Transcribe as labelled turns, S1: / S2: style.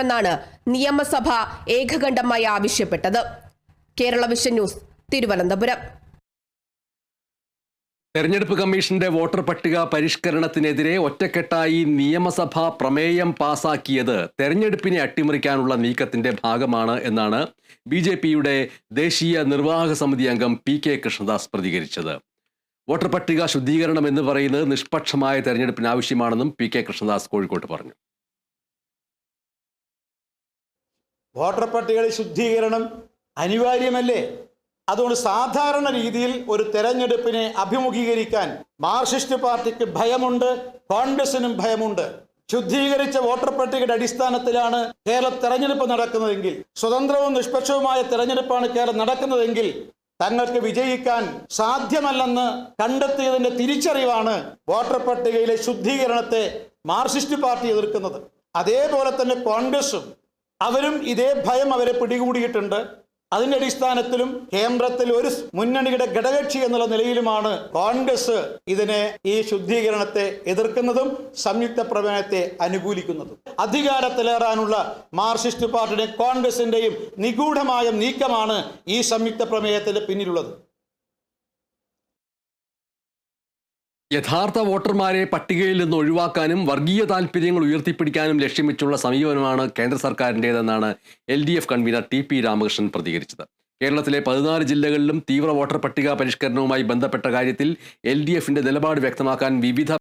S1: എന്നാണ് നിയമസഭ ഏകകണ്ഠമായി ആവശ്യപ്പെട്ടത്. Kerala vision news Thiruvananthapuram.
S2: തെരഞ്ഞെടുപ്പ് കമ്മീഷന്റെ വോട്ടർ പട്ടിക പരിഷ്കരണത്തിനെതിരെ ഒറ്റക്കെട്ടായി നിയമസഭ പ്രമേയം പാസാക്കിയത് തെരഞ്ഞെടുപ്പിനെ അട്ടിമറിക്കാനുള്ള നീക്കത്തിന്റെ ഭാഗമാണ് എന്നാണ് ബി ജെ പിയുടെ ദേശീയ നിർവാഹക സമിതി അംഗം പി കെ കൃഷ്ണദാസ് പ്രതികരിച്ചത്. വോട്ടർ പട്ടിക ശുദ്ധീകരണം എന്ന് പറയുന്നത് നിഷ്പക്ഷമായ തെരഞ്ഞെടുപ്പിന് ആവശ്യമാണെന്നും പി കെ കൃഷ്ണദാസ് കോഴിക്കോട്ട് പറഞ്ഞു.
S3: വോട്ടർ പട്ടികയുടെ ശുദ്ധീകരണം അനിവാര്യമല്ലേ? അതുകൊണ്ട് സാധാരണ രീതിയിൽ ഒരു തെരഞ്ഞെടുപ്പിനെ അഭിമുഖീകരിക്കാൻ മാർക്സിസ്റ്റ് പാർട്ടിക്ക് ഭയമുണ്ട് കോൺഗ്രസിനും ഭയമുണ്ട്. ശുദ്ധീകരിച്ച വോട്ടർ പട്ടികയുടെ അടിസ്ഥാനത്തിലാണ് കേരള തെരഞ്ഞെടുപ്പ് നടക്കുന്നതെങ്കിൽ സ്വതന്ത്രവും നിഷ്പക്ഷവുമായ തെരഞ്ഞെടുപ്പാണ് കേരളം നടക്കുന്നതെങ്കിൽ തങ്ങൾക്ക് വിജയിക്കാൻ സാധ്യമല്ലെന്ന് കണ്ടെത്തിയതിന്റെ തിരിച്ചറിവാണ് വോട്ടർ പട്ടികയിലെ ശുദ്ധീകരണത്തെ മാർക്സിസ്റ്റ് പാർട്ടി എതിർക്കുന്നത്. അതേപോലെ തന്നെ കോൺഗ്രസും അവരും ഇതേ ഭയം അവരെ പിടികൂടിയിട്ടുണ്ട്. അതിന്റെ അടിസ്ഥാനത്തിലും കേന്ദ്രത്തിൽ ഒരു മുന്നണിയുടെ ഘടകക്ഷി എന്നുള്ള നിലയിലുമാണ് കോൺഗ്രസ് ഇതിനെ ഈ ശുദ്ധീകരണത്തെ എതിർക്കുന്നതും സംയുക്ത പ്രമേയത്തെ അനുകൂലിക്കുന്നതും. അധികാരത്തിലേറാനുള്ള മാർക്സിസ്റ്റ് പാർട്ടിയുടെ കോൺഗ്രസിന്റെയും നിഗൂഢമായ നീക്കമാണ് ഈ സംയുക്ത പ്രമേയത്തിന്റെ പിന്നിലുള്ളത്.
S2: യഥാർത്ഥ വോട്ടർമാരെ പട്ടികയിൽ നിന്ന് ഒഴിവാക്കാനും വർഗീയ താൽപ്പര്യങ്ങൾ ഉയർത്തിപ്പിടിക്കാനും ലക്ഷ്യം വെച്ചുള്ള സമീപനമാണ് കേന്ദ്ര സർക്കാരിന്റേതെന്നാണ് L D F convener T P Ramakrishnan പ്രതികരിച്ചത്. കേരളത്തിലെ പതിനാല് ജില്ലകളിലും തീവ്ര വോട്ടർ പട്ടിക പരിഷ്കരണവുമായി ബന്ധപ്പെട്ട കാര്യത്തിൽ എൽ ഡി എഫിന്റെ നിലപാട് വ്യക്തമാക്കാൻ വിവിധ